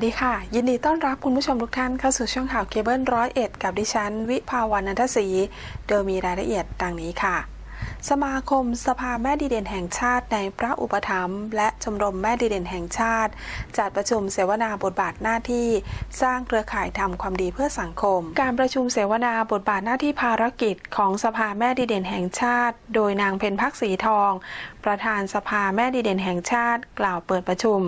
สดีค่ะ ยินดีต้อนรับคุณผู้ชมทุกท่านเข้าสู่ช่องข่าวเคเบิลร้อยเอ็ดกับดิฉัน วิภาวันนันทศรีโดยมีรายละเอียดดังนี้ค่ะ สมาคมสภาแม่ดีเด่นแห่งชาติในพระอุปถัมภ์และชมรมแม่ดีเด่นแห่งชาติ จัดประชุมเสวนาบทบาทหน้าที่ สร้างเครือข่ายทำความดีเพื่อสังคม การประชุมเสวนาบทบาทหน้าที่ภารกิจของสภาแม่ดีเด่นแห่งชาติ โดยนางเพ็ญพักสีทอง ประธานสภาแม่ดีเด่นแห่งชาติ กล่าวเปิดประชุม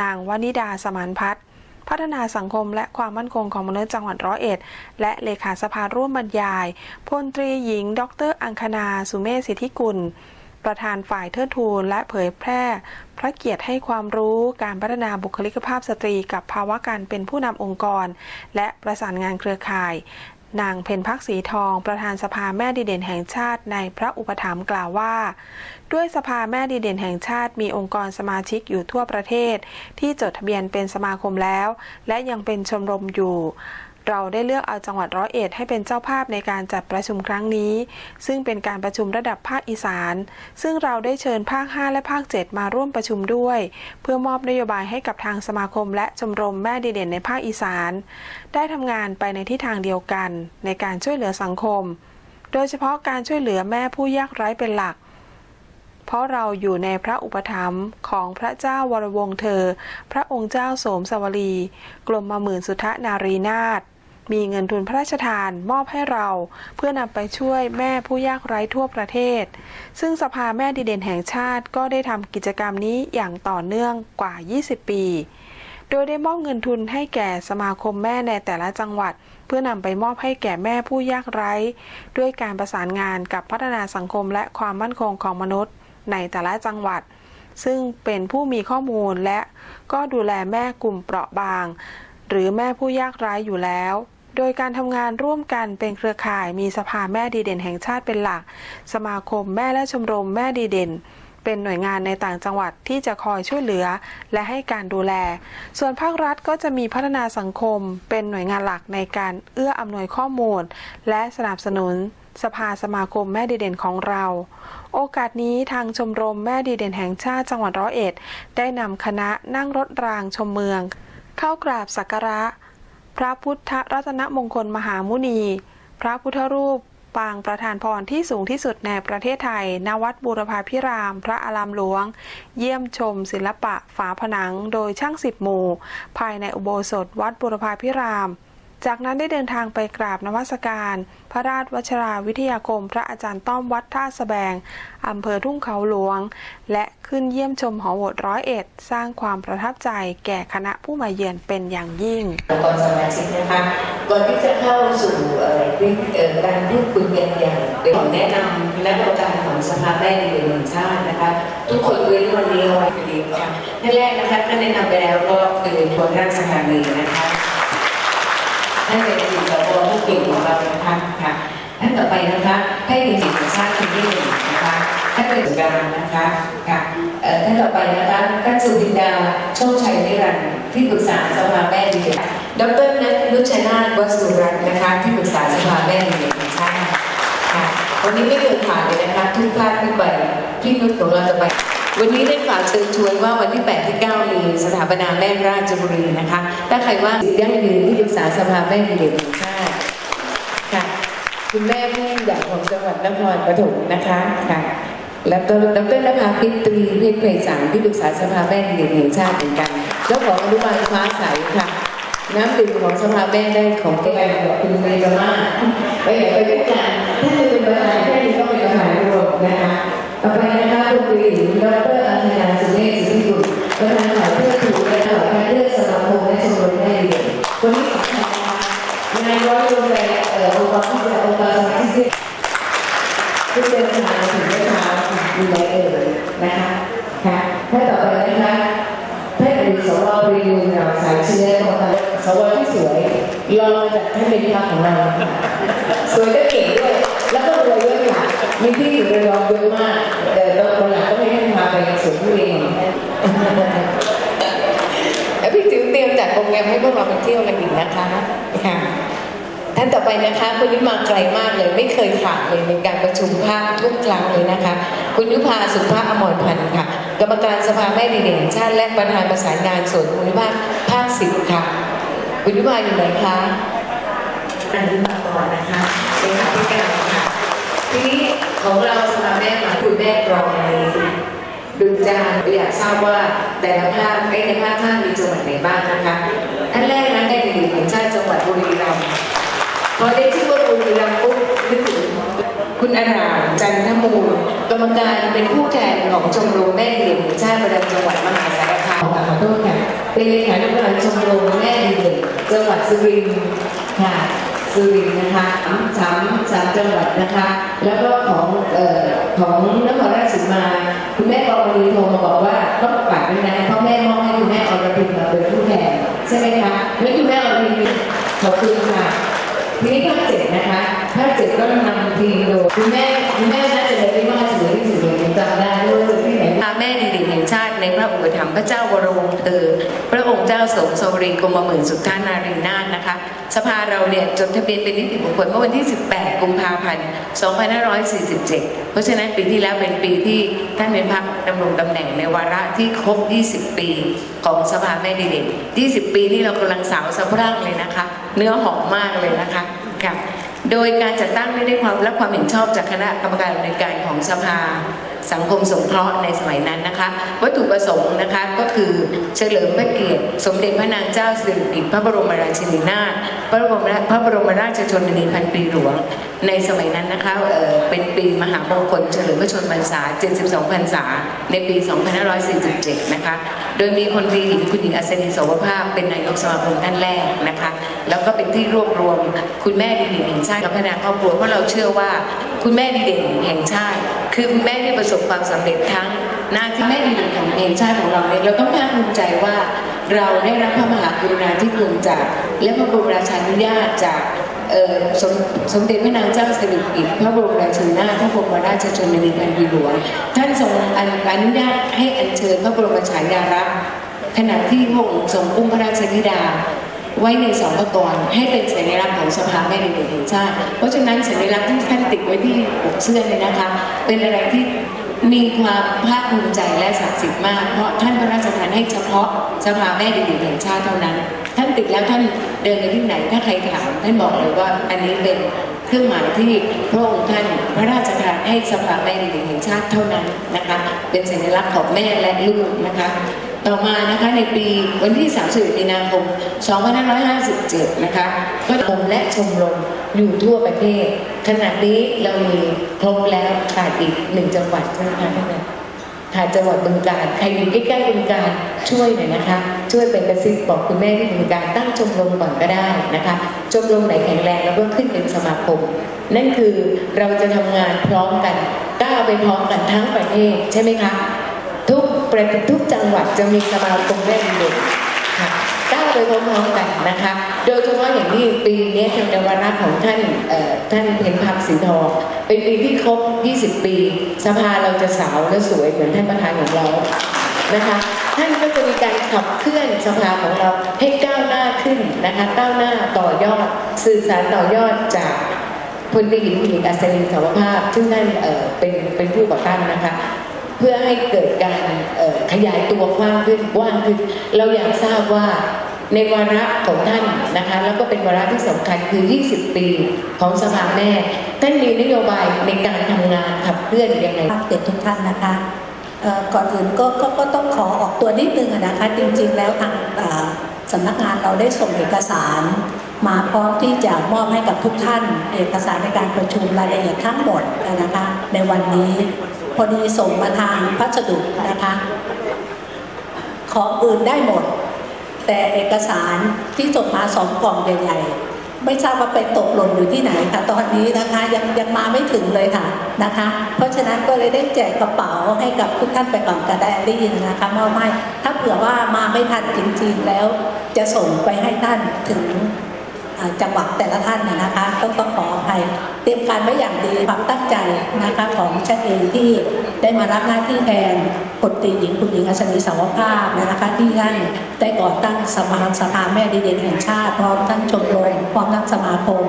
นางวนิดาสมานพัฒน์พัฒนาสังคมและความมั่นคงของมนุษย์จังหวัดร้อยเอ็ด และเลขาสภาร่วมบรรยาย พลตรีหญิง ดร อังคณา สุเมธสิทธิกุล ประธานฝ่ายเทิดทูนและเผยแพร่ พระเกียรติให้ความรู้การพัฒนาบุคลิกภาพสตรีกับภาวะการเป็นผู้นำองค์กร และประสานงานเครือข่าย นางเพนพักสีทอง ประธานสภาแม่ดีเด่นแห่งชาติในพระอุปถัมภ์กล่าวว่า ด้วยสภาแม่ดีเด่นแห่งชาติมีองค์กรสมาชิกอยู่ทั่วประเทศ ที่จดทะเบียนเป็นสมาคมแล้ว และยังเป็นชมรมอยู่ เราได้เลือกเอาจังหวัดร้อยเอ็ดให้เป็นเจ้าภาพในการจัดประชุมครั้งนี้ ซึ่งเป็นการประชุมระดับภาคอีสาน ซึ่งเราได้เชิญภาค 5 และภาค 7 มาร่วมประชุมด้วย เพื่อมอบนโยบายให้กับทางสมาคมและชมรมแม่ดีเด่นในภาคอีสาน ได้ทำงานไปในทิศทางเดียวกัน ในการช่วยเหลือสังคม โดยเฉพาะการช่วยเหลือแม่ผู้ยากไร้เป็นหลักเพราะเราอยู่ในพระอุปถัมภ์ของพระเจ้าวรวงเธอ พระองค์เจ้าโสมสวลีกรมมาหมื่นสุทธนารีนาถ มีเงินทุนพระราชทานมอบให้เราเพื่อนำไปช่วยแม่ผู้ยากไร้ทั่วประเทศ ซึ่งสภาแม่ดีเด่นแห่งชาติก็ได้ทำกิจกรรมนี้อย่างต่อเนื่องกว่า 20 ปี โดยได้มอบเงินทุนให้แก่สมาคมแม่ในแต่ละจังหวัด เพื่อนำไปมอบให้แก่แม่ผู้ยากไร้ ด้วยการประสานงานกับพัฒนาสังคมและความมั่นคงของมนุษย์ ในแต่ละจังหวัด ซึ่งเป็นผู้มีข้อมูลและก็ดูแลแม่กลุ่มเปราะบาง หรือแม่ผู้ยากไร้อยู่แล้ว โดยการทำงานร่วมกันเป็นเครือข่ายมีสภาแม่ดีเด่นแห่งชาติเป็นหลัก สมาคมแม่และชมรมแม่ดีเด่น เป็นหน่วยงานในต่างจังหวัดที่จะคอยช่วยเหลือ และให้การดูแล ส่วนภาครัฐก็จะมีพัฒนาสังคม เป็นหน่วยงานหลักในการเอื้ออำนวยข้อมูล และสนับสนุนสภาสมาคมแม่ดีเด่นของเรา โอกาสนี้ทางชมรมแม่ดีเด่นแห่งชาติจังหวัดร้อยเอ็ด ได้นำคณะนั่งรถรางชมเมือง เข้ากราบสักการะ พระพุทธรัตนมงคลมหามุนี พระพุทธรูป ปางประธานพรที่สูงที่สุดในประเทศไทย ณ วัดบูรพาพิราม พระอารามหลวง เยี่ยมชมศิลปะฝาผนังโดยช่างสิบหมู่ ภายในอุโบสถวัดบูรพาพิราม จากนั้นได้เดินทางไปกราบนมัสการ พระราชวชราวิทยาคม พระอาจารย์ต้อมวัดท่าสแบงอำเภอทุ่งเขาหลวง และขึ้นเยี่ยมชมหอโหวตร้อยเอ็ดสร้างความประทับใจแก่คณะผู้มาเยือนเป็นอย่างยิ่งองค์กรสมาชิกนะคะก่อนที่จะเข้าสู่การพูดคุยกันอย่างเป็นขอแนะนำคณะกรรมการของสภาแม่ดีเด่นแห่งชาตินะคะ ทุกคนเว้นวันนี้เอาไว้ดีค่ะท่านแรกนะคะท่านแนะนำไปแล้วก็คือคนราชธานีนะคะ ท่านเป็นจิตสวผู้เก่งของเรานะคะค่ะท่านต่อไปนะคะให้เป็นจิตแห่งชาติคนที่หนึ่งนะคะท่านเป็นการนะคะค่ะท่านต่อไปนะคะท่านสุบินดาโชคชัยนิรันดร์ที่ปรึกษาสภาแม่ดีเด่นดรนัทนุชนาถวัสุรัตน์นะคะที่ปรึกษาสภาแม่ดีเด่นแห่งชาติค่ะวันนี้ไม่เดินผ่านเลยนะคะทุกภาคทุกใบที่นุชของเราจะไป วันนี้ได้ฝากเชิญชวนว่าวันที่ 8 ที่ 9 มีสถาปนาแม่ราชบุรีนะคะ ถ้าใครว่ายั่งยืนที่ปรึกษาสภาแม่เด่นแห่งชาติค่ะ คุณแม่ผู้ใหญ่ของจังหวัดนครปฐมนะคะค่ะ แล้วก็ดรนภาพิตรีเพชรไพศาลที่ปรึกษาสภาแม่เด่นแห่งชาติเหมือนกันเจ้าของอนุบาลฟ้าใสค่ะน้ำดื่มของสภาแม่ได้ของแกกับคุณเมย์มาไปไหนไปด้วยกันถ้าจะเป็นประธานแค่นี้ก็เป็นประธานรวมนะคะ ต่อไปนะคะคุณปรีดรอัญญาสุเมธสุทธิกุลประธานฝ่ายเพื่อถูกและฝ่ายการเลือกสมาคมและชมรมแม่ดีเด่นวันนี้ขอบคุณนะคะนายร้อยดูแลอ่อองค์กรที่จะองค์กรสมาชิกที่เป็นประธานถึงได้ทำอยู่ในเอ่ยนะคะค่ะท่าต่อไปนะคะท่านอดีตสวปรีมูลเราสายเชื้อกรรมการสวที่สวยรองจากท่านเป็นพักของเราสวยและเก่งด้วยแล้วก็รวยด้วย มีที่อยู่ระยองเยอะมาก แต่ตอนหลังก็ไม่ให้พาไปสวนทุเรียนของท่านแล้วพี่จิ๋วเตรียมจัดโปรแกรมให้พวกเราไปเที่ยวกันอีกนะคะค่ะท่านต่อไปนะคะคนนี้มาไกลมากเลย ไม่เคยขาดเลยในการประชุมภาคทุกครั้งเลยนะคะ คุณยุพาสุภาพอมรพันธ์ค่ะ กรรมการสภาแม่ดีเด่นแห่งชาติและประธานประสานงานส่วนภูมิภาคภาคสิบค่ะ คุณยุพาอยู่ไหนคะอันนี้มาก่อนนะคะเป็นค่ะที่การค่ะ ทีนี้ของเราสภาแม่มาคุณแม่กรองในดูจานอยากทราบว่าแต่ละภาคในภาคห้านมีจังหวัดไหนบ้างนะคะอันแรกนั้นได้ดีแห่งชาติจังหวัดบุรีรัมย์พอได้ชื่อว่าบุรีรัมย์ปุ๊บนึกถึงคุณอารามจันทมูลกรรมการเป็นผู้แทนของชมรมแม่ดีแห่งชาติประจำจังหวัดมหาสารคามขอโทษค่ะเป็นเลขาธิการชมรมแม่เด่นจังหวัดสุรินทร์ค่ะ สุรินทร์นะคะสามสามจังหวัดนะคะ แล้วก็ของเอ่อของนครราชสีมา คุณแม่กองรีโทรมาบอกว่าต้องฝากด้วยนะเพราะแม่มอบให้คุณแม่อรพินมาเป็นผู้แทนใช่ไหมคะแล้วคุณแม่อรพินขอบคุณค่ะทีนี้ภาคเจ็ดนะคะภาคเจ็ดก็นำทีมโดยคุณแม่ คุณแม่น่าจะเลยไม่ว่าจะเหลือที่สุดเลยจำได้ด้วยว่าจะที่ไหนพาแม่ดีเด่นแห่งชาติในพระอุปถัมภ์พระเจ้าวรวงศ์เธอ พระองค์เจ้าสมสวรีกรมหมื่นสุทธานารีนาถนะคะ สภาเราเนี่ยจดทะเบียนเป็นนิติบุคคลเมื่อวันที่ 18 กุมภาพันธ์ 2547 เพราะฉะนั้นปีที่แล้วเป็นปีที่ท่านเป็นพักดำรงตำแหน่งในวาระที่ครบ 20 ปีของสภาแม่ดีเด่น20 ปีนี่เรากำลังสาวสะพรั่งเลยนะคะ เนื้อหอมมากเลยนะคะค่ะ โดยการจัดตั้งได้ได้ความรับความเห็นชอบจากคณะกรรมการดำเนินการของสภา สังคมสงเคราะห์ในสมัยนั้นนะคะ วัตถุประสงค์นะคะก็คือเฉลิมพระเกียรติ สมเด็จพระนางเจ้าสิริกิติ์พระบรมราชินีนาถพระบรมพระบรมราชชนนีพันปีหลวง ในสมัยนั้นนะคะเเป็นปีมหามงคลเฉลิมพระชนมพรรษา 72 พรรษา ในปี 2547 นะคะ โดยมีคนดีหญิงคุณหญิงอัศนีโสภภาพ เป็นนายกสมาคมท่านแรกนะคะ แล้วก็เป็นที่รวบรวมคุณแม่ดีเด่นแห่งชาติและพัฒนาครอบครัวเพราะเราเชื่อว่า คุณแม่ดีเด่นแห่งชาติ คือแม่ที่ประสบความสำเร็จทั้งหน้าที่แม่ดีเด่นของแห่งชาติของเราเนี่ยเราต้องภาคภูมิใจว่าเราได้รับพระมหากรุณาธิคุณจาก และพระบรมราชานุญาตจากสมสมเด็จพระนางเจ้าสิริกิติ์พระบรมราชินีนาถพระบรมราชชนนีพันปีหลวงท่านทรงอนุอนุญาตให้อัญเชิญพระบรมฉายาลักษณ์ขณะที่พระองค์ทรงอุ้มพระราชธิดา ไว้ในสองพระกรให้เป็นสัญลักษณ์ของสภาแม่เด็กแห่งชาติ เพราะฉะนั้นสัญลักษณ์ที่ท่านติดไว้ที่อกเสื้อเนี่ยนะคะ เป็นอะไรที่มีความภาคภูมิใจและศักดิ์สิทธิ์มาก เพราะท่านพระราชทานให้เฉพาะสภาแม่เด็กแห่งชาติเท่านั้น ท่านติดแล้วท่านเดินไปที่ไหนถ้าใครถามท่านบอกเลยว่าอันนี้เป็นเครื่องหมายที่พระองค์ท่านพระราชทานให้สภาแม่เด็กแห่งชาติเท่านั้นนะคะ เป็นสัญลักษณ์ของแม่และลูกนะคะ ต่อมานะคะในปีวันที่31มีนาคม 2557 นะคะก็ชมและชมรมอยู่ทั่วประเทศ ขณะนี้เรามีครบแล้วขาดอีกหนึ่งจังหวัดใช่ไหมคะท่านนายขาดจังหวัดบึงกาฬใครอยู่ใกล้ๆบึงกาฬช่วยหน่อยนะคะ ช่วยเป็นกระซิบบอกคุณแม่ที่บึงกาฬตั้งชมรมก่อนก็ได้นะคะ ชมรมไหนแข็งแรงแล้วก็ขึ้นเป็นสมาคม นั่นคือเราจะทำงานพร้อมกันก้าวไปพร้อมกันทั้งประเทศใช่ไหมคะ ทุก ประทุกจังหวัดจะมีสมาคมแม่ดีเด่นค่ะก้าวไปพร้อมๆกันนะคะ โดยเฉพาะอย่างที่ปีนี้ทางในวาระของท่านท่านเพ็ญพักสีทองเป็นปีที่ครบ 20 ปี สภาเราจะสาวและสวยเหมือนท่านประธานของเรานะคะท่านก็จะมีการขับเคลื่อนสภาของเราให้ก้าวหน้าขึ้นนะคะก้าวหน้าต่อยอด สื่อสารต่อยอดจากพลตรีหญิงพินิกอัศรินสาวภาพซึ่งท่านเเป็นเป็นผู้ก่อตั้งนะคะ เพื่อให้เกิดการขยายตัวกว้างขึ้นกว้างขึ้น เราอยากทราบว่าในวาระของท่านนะคะแล้วก็เป็นวาระที่สำคัญคือ 20 ปีของสภาแม่ท่านมีนโยบายในการทำงานขับเคลื่อนยังไงภาคเจ็ดทุกท่านนะคะก่อนอื่นก็ก็ก็ต้องขอออกตัวนิดนึงนะคะจริงๆ แล้วทางสำนักงานเราได้ส่งเอกสาร มาพร้อมที่จะมอบให้กับทุกท่าน เอกสารในการประชุมรายละเอียดทั้งหมดนะคะในวันนี้ พอดีส่งมาทางพัสดุนะคะ ของอื่นได้หมด แต่เอกสารที่ส่งมาสองกล่องใหญ่ๆ ไม่ทราบว่าไปตกหล่นอยู่ที่ไหนค่ะ ตอนนี้นะคะยังยังมาไม่ถึงเลยค่ะนะคะ เพราะฉะนั้นก็เลยได้แจกกระเป๋าให้กับทุกท่านไปก่อนกระไดรี่นะคะเมอบให้ถ้าเผื่อว่ามาไม่ทันจริงๆแล้ว จะส่งไปให้ท่านถึง จังหวัดแต่ละท่านนะนะคะต้องต้องขออภัยเตรียมการไว้อย่างดีความตั้งใจนะคะของฉันเองที่ได้มารับหน้าที่แทนพลตรีหญิงคุณหญิงอัศนีสาวภาพนะคะที่ท่านได้ก่อตั้งสมาสภาแม่ดีเด่นแห่งชาติพร้อมทั้งชมรมพร้อมทั้งสมาคม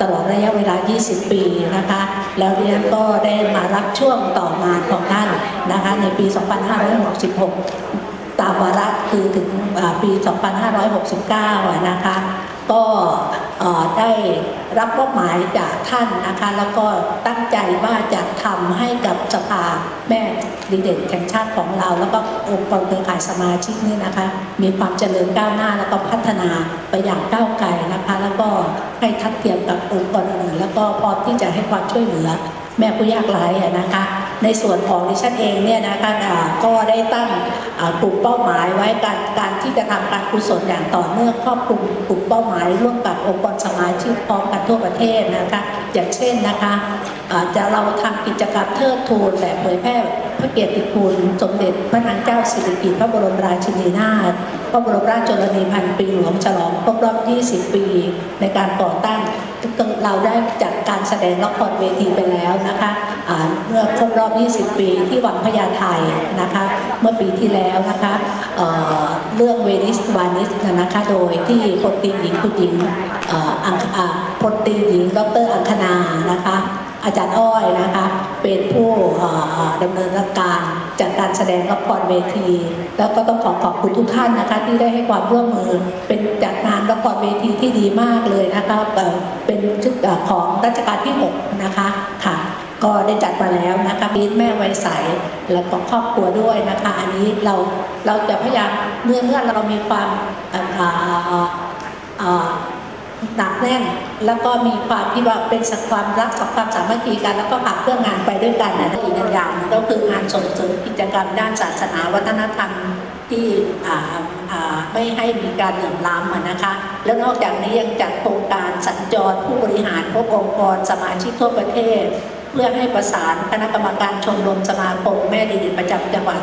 ตลอดระยะเวลา 20 ปีนะคะ แล้วดิฉันก็ได้มารับช่วงต่องาของท่านนะคะในปี 2566 ตามวาระคือถึงปี 2569 นะคะ ก็ได้รับมอบหมายจากท่านนะคะ แล้วก็ตั้งใจว่าจะทำให้กับสภาแม่ดีเด่นแห่งชาติของเรา แล้วก็องค์กรเครือข่ายสมาชิกนี่นะคะ มีความเจริญก้าวหน้าแล้วก็พัฒนาไปอย่างก้าวไกลนะคะ แล้วก็ให้ทัดเทียมกับองค์กรอื่นแล้วก็พร้อมที่จะให้ความช่วยเหลือแม่ผู้ยากไร้นะคะ ในส่วนของดิฉันเองเนี่ยนะคะก็ได้ตั้งกลุ่มเป้าหมายไว้การการที่จะทำการกุศลอย่างต่อเนื่องครอบคลุมกลุ่มเป้าหมายร่วมกับองค์กรสมาชิกพร้อมกันทั่วประเทศนะคะอย่างเช่นนะคะจะเราทำกิจกรรมเทิดทูนและเผยแพร่พระเกียรติคุณสมเด็จพระนางเจ้าสิริกิติ์พระบรมราชินีนาถพระบรมราชชนนีพันปีหลวงฉลองครบรอบ 20 ปี ในการก่อตั้ง เราได้จากการแสดงละครเวทีไปแล้วนะคะเมื่อครบรอบ 20 ปีที่วังพญาไทนะคะ เมื่อปีที่แล้วนะคะเเรื่องเวนิสวานิสนะคะโดยที่พลตีหญิงคุณหญิงอังพลตีหญิง ดรอังคณานะคะ อาจารย์อ้อยนะคะ เป็นผู้ดำเนินการจัดการแสดงละครเวที แล้วก็ต้องขอขอบคุณทุกท่านนะคะ ที่ได้ให้ความร่วมมือ เป็นจัดงานละครเวทีที่ดีมากเลยนะคะเป็นชุดของรัชกาลที่ 6 นะคะค่ะก็ได้จัดมาแล้วนะคะปีแม่ไวยใสแล้วก็ครอบครัวด้วยนะคะ อันนี้เราเราจะพยายามเมื่อเมื่อเรามีความอ่าอ่า หนักแน่น แล้วก็มีความที่ว่าเป็นสักความรักสักความสามัคคีกันแล้วก็ขับเครื่องงานไปด้วยกันนะอีกอย่างหนึ่งก็คืองานส่งเสริมกิจกรรมด้านศาสนาวัฒนธรรมที่ไม่ให้มีการเหลื่อมล้ำนะคะ แล้วนอกจากนี้ยังจัดโครงการสัญจรผู้บริหารพวกองค์กรสมาชิกทั่วประเทศ เพื่อให้ประสานคณะกรรมการชมรมสมาคมแม่ดีเด่นประจำจังหวัด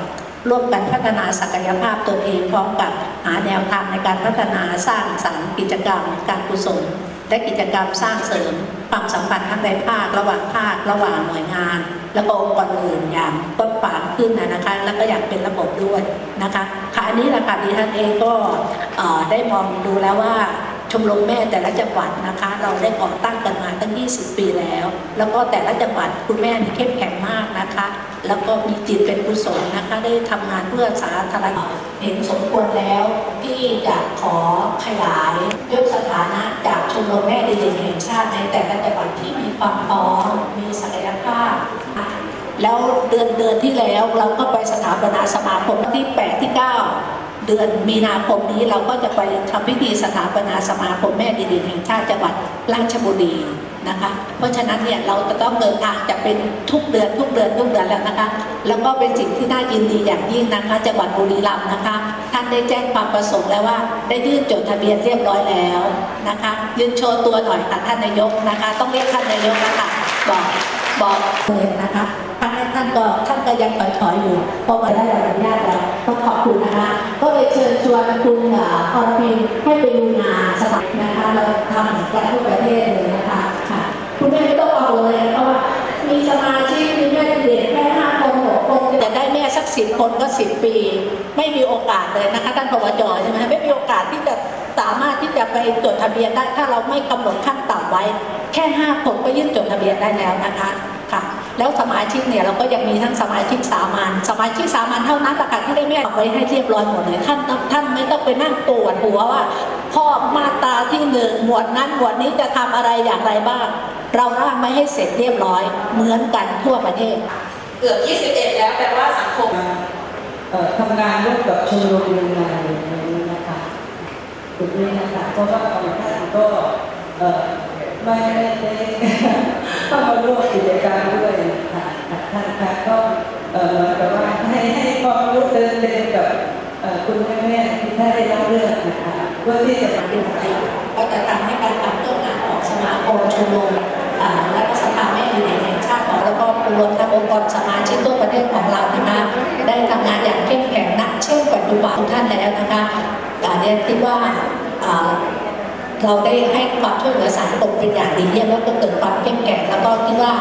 ร่วมกันพัฒนาศักยภาพตนเองพร้อมกับหาแนวทางในการพัฒนาสร้างสรรค์กิจกรรม การกุศล และกิจกรรมสร้างเสริม ความสัมพันธ์ทั้งในภาคระหว่างภาคระหว่างหน่วยงาน แล้วก็องค์กรอื่นอย่างต้นฝางขึ้นนะคะ แล้วก็อยางเป็นระบบด้วยนะคะค่ะอันนี้แหละค่ะดิฉันเองก็ได้มองดูแล้วว่า ชมรมแม่แต่ละจังหวัดนะคะ เราได้ก่อตั้งกันมาตั้ง 20 ปีแล้ว แล้วก็แต่ละจังหวัดคุณแม่มีเข้มแข็งมากนะคะ แล้วก็มีจิตเป็นกุศลนะคะ ได้ทำงานเพื่อสาธารณะเห็นสมควรแล้วที่จะขอขยายยกสถานะจากชมรมแม่ดีเด่นแห่งชาติในแต่ละจังหวัดที่มีความพร้อมมีศักยภาพแล้วเดือนเดือนที่แล้วเราก็ไปสถาปนาสมาคมที่ 8 ที่ 9 เดือนมีนาคมนี้เราก็จะไปทำพิธีสถาปนาสมาคมแม่ดีเด่นแห่งชาติจังหวัดราชบุรีนะคะ เพราะฉะนั้นเนี่ยเราจะต้องเดินทางจะเป็นทุกเดือนทุกเดือนทุกเดือนแล้วนะคะ แล้วก็เป็นสิ่งที่น่ายินดีอย่างยิ่งนะคะจังหวัดบุรีรัมย์นะคะ ท่านได้แจ้งความประสงค์แล้วว่า ได้ยื่นจดทะเบียนเรียบร้อยแล้วนะคะ ยื่นโชว์ตัวหน่อยค่ะท่านนายกนะคะ ต้องเรียกท่านนายกนะคะบอกบอกเลยนะคะ ท่านก็ท่านก็ยังถอยถอยๆอยู่พราะว่าได้รับอนุญาตแล้วก็ขอบคุณนะคะ ก็เลยเชิญชวนคุณอ่ออรพินให้ไปดูงานสมัครนะคะเราทำกันทั่วประเทศเลยนะคะค่ะคุณแม่ไม่ต้องเอาเลยเพราะว่ามีสมาชิกมีแม่เด็กแค่ห้าคนหกคนจะได้แม่สักสิบคนก็สิบปี ไม่มีโอกาสเลยนะคะท่านพวจใช่ไหมคะไม่มีโอกาสที่จะสามารถที่จะไปจดทะเบียนได้ถ้าเราไม่กำหนดขั้นต่ำไว้ แค่ห้าคนก็ยื่นจดทะเบียนได้แล้วนะคะ แล้วสมาชิกเนี่ยเราก็ยังมีทั้งสมาชิกสามัญสมาชิกสามัญเท่านั้นแหละค่ะที่ได้แม่เอาไว้ให้เรียบร้อยหมดเลยท่านท่านไม่ต้องไปนั่งปวดหัวว่าข้อมาตราที่หนึ่งหมวดนั้นหมวดนี้จะทำอะไรอย่างไรบ้าง เราร่างไม่ให้เสร็จเรียบร้อย เหมือนกันทั่วประเทศ เกือบ 21 แล้วแปลว่าสังคมเอ่อทำงานร่วมกับชมรมยังไงอย่างนี้นะคะจุดนี้นะคะเพราะว่าบางท่านก็เอ่อไม่ได้ เข้ามาร่วมกิจกรรมด้วยค่ะท่านคะก็เอ่อเหมือนกับว่าให้ให้ความรู้เติมเต็มกับคุณแม่แม่ที่ท่านได้รับเลือกนะคะเพื่อที่จะมาดูแลก็จะทำให้การขับเคลื่อนงานของสมาคมชมรมอ่าและก็สภาแม่ดีเด่นแห่งชาติของแล้วก็รวมทั้งองค์กรสมาชิกทั่วประเทศของเรานะคะได้ทำงานอย่างเข้มแข็งนักเช่นปัจจุบันทุกท่านแล้วนะคะอ่าเรียนคิดว่า เราได้ให้ความช่วยเหลือสังคมเป็นอย่างดีเยี่ยมแล้วก็เกิดความเข้มแข็งแล้วก็คิดว่า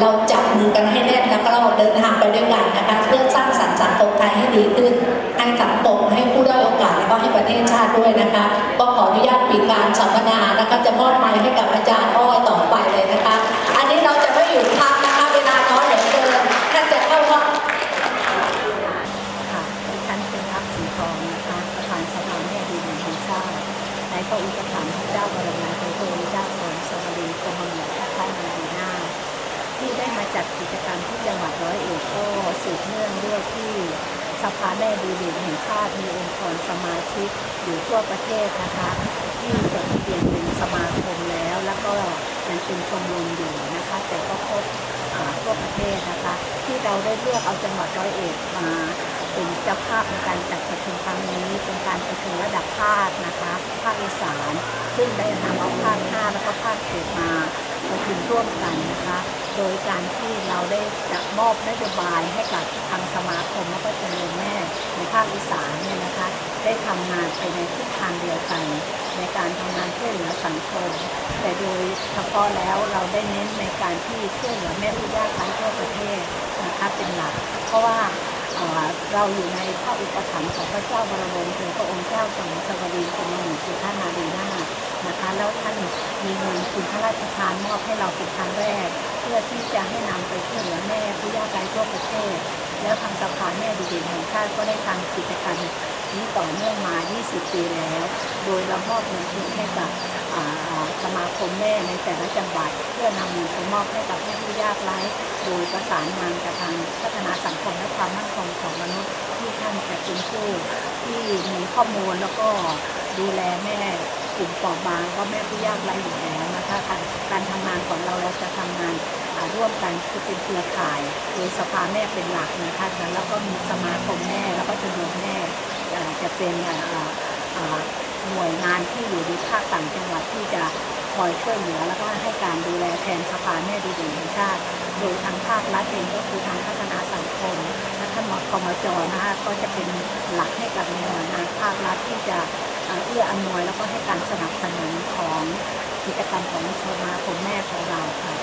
เราจับมือกันให้แน่นแล้วก็เราเดินทางไปด้วยกันนะคะเพื่อสร้างสรรค์สังคมไทยให้ดีขึ้นให้สังคมให้ผู้ได้โอกาสแล้วก็ให้ประเทศชาติด้วยนะคะก็ขออนุญาตปิดการสัมมนานะก็จะมอบไมายให้กับอาจารย์อ้อยต่อไปเลย ภาพในการจัดประชุมครั้งนี้เป็นการประชุมระดับภาคนะคะภาคอีสานซึ่งได้นำเอาภาค5แล้วก็ภาค7มาประชุมร่วมกันนะคะ โดยการที่เราได้จะมอบนโยบายให้กับทางสมาคมแล้วก็ชมรมแม่ในภาคอีสานเนี่ยนะคะ ได้ทำงานไปในทิศทางเดียวกัน ในการทำงานช่วยเหลือสังคม แต่โดยเฉพาะแล้วเราได้เน้นในการที่ช่วยเหลือแม่ผู้ยากไร้ทั่วประเทศนะคะเป็นหลัก เพราะว่า เราอยู่ในพระอุปถัมภ์ของพระเจ้าบรมวงศ์คือพระองค์เจ้าสมสวรีกรมหลวงสุท่านารีนานะคะแล้วท่านมีเงินทุนพระราชทานมอบให้เราเป็นครั้งแรก เพื่อที่จะให้นำไปช่วยเหลือแม่ผู้ยากไร้ทั่วประเทศ แล้วทางสภาแม่ดีเด่นแห่งชาติก็ได้ทำกิจกรรมนี้ต่อเนื่องมา 20 ปีแล้ว โดยเรามอบเงินทุนให้กับ สมาคมแม่ในแต่ละจังหวัด เพื่อนำเงินไปมอบให้กับแม่ผู้ยากไร้โดยประสานงานกับทางพัฒนาสังคมและความมั่นคงของมนุษย์ที่ท่านจะเป็นผู้ที่มีข้อมูลแล้วก็ดูแลแม่กลุ่มเปราะบางก็แม่ผู้ยากไร้อยู่แล้วนะคะการการทำงานของเราเราจะทำงานร่วมกันคือเป็นเครือข่ายโดยสภาแม่เป็นหลักนะคะแล้วก็มีสมาคมแม่แล้วก็ชมรมแม่จะเป็นอ่า หน่วยงานที่อยู่ในภาคต่างจังหวัดที่จะคอยช่วยเหลือแล้วก็ให้การดูแลแทนสภาแม่ดีเด่นแห่งชาติ โดยทางภาครัฐเองก็คือทางพัฒนาสังคมและท่านกมจนะคะก็จะเป็นหลักให้กับหน่วยงานภาครัฐที่จะเอ่อเอื้ออำนวยแล้วก็ให้การสนับสนุนของกิจกรรมของสมาคมแม่ของเราค่ะ